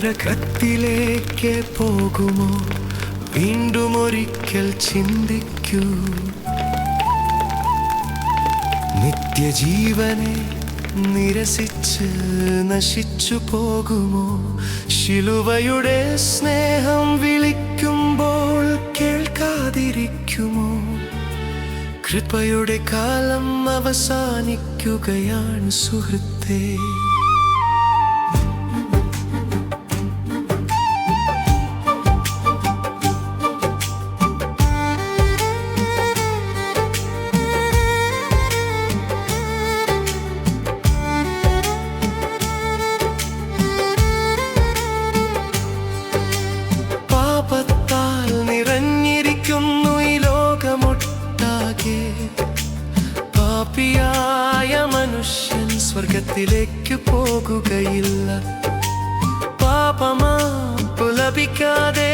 നരകത്തിലേക്ക് പോകുമോ? വീണ്ടും ഒരിക്കൽ ചിന്തിക്കൂ. നിത്യജീവനെ നിരസിച്ച് നശിച്ചു പോകുമോ? ശിലുവയുടെ സ്നേഹം വിളിക്കുമ്പോൾ കേൾക്കാതിരിക്കുമോ? കൃപയുടെ കാലം അവസാനിക്കുകയാണ് സുഹൃത്തേ. പാപിയായ മനുഷ്യൻ സ്വർഗത്തിലേക്ക് പോകുകയില്ല. പാപമാ പുലപിക്കാതെ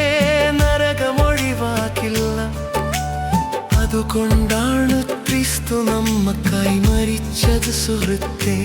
നരകമൊഴിവാക്കില്ല. അതുകൊണ്ടാണ് ക്രിസ്തു നമ്മക്കായി മരിച്ചത് സുഹൃത്തേ.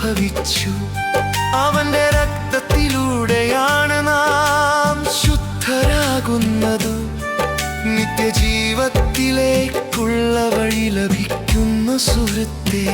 അനുഭവിച്ചു. അവന്റെ രക്തത്തിലൂടെയാണ് നാം ശുദ്ധരാകുന്നത്. നിത്യജീവത്തിലേക്കുള്ള വഴി ലഭിക്കുന്ന സുഹൃത്തേ.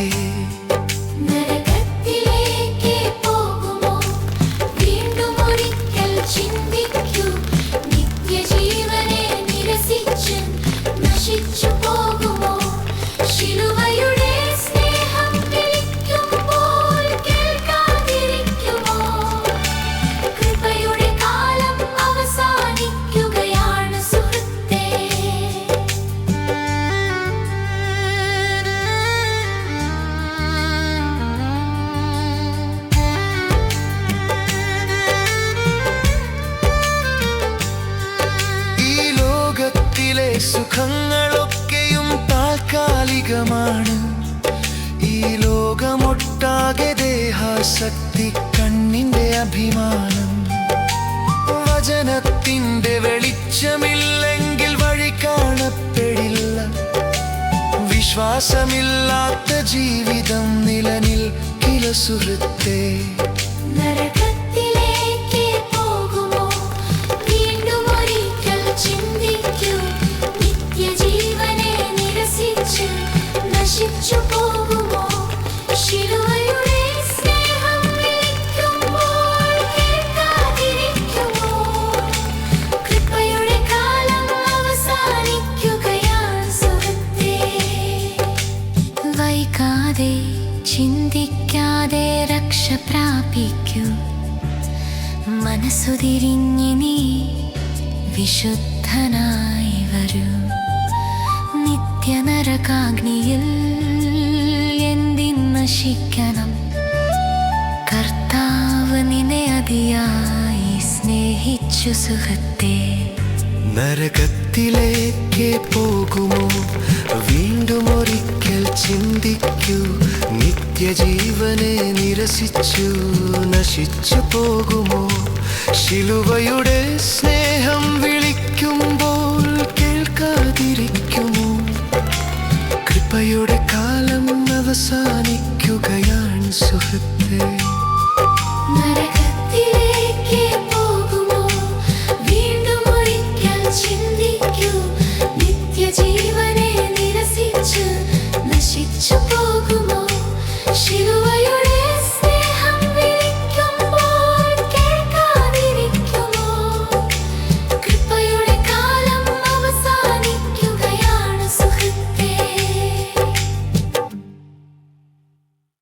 താൽക്കാലികമാണ് ഈ ലോകമൊട്ടാകെ ദേഹാശക്തി കണ്ണിന്റെ അഭിമാനം. വചനത്തിന്റെ വെളിച്ചമില്ലെങ്കിൽ വഴി കാണപ്പെടില്ല. വിശ്വാസമില്ലാത്ത ജീവിതം നിലനിൽക്കില സുഹൃത്തേ. വൈകാതെ ചിന്തിക്കാതെ രക്ഷ പ്രാപിക്കൂ. മനസ്സുതിരിഞ്ഞ് നീ വിശുദ്ധനായി വരൂ. നിത്യനരകാഗ്നിയിൽ നശിക്കണം കർത്താവ് നിന്നെ അതിയായി സ്നേഹിച്ചു സുഖത്തെ നരകത്തിലേക്ക് പോകുമോ? വീണ്ടും ഒരിക്കൽ ചിന്തിക്കൂ. നിത്യജീവനെ നിരസിച്ചു നശിച്ചു പോകുമോ? ശിലുവയുടെ Energy.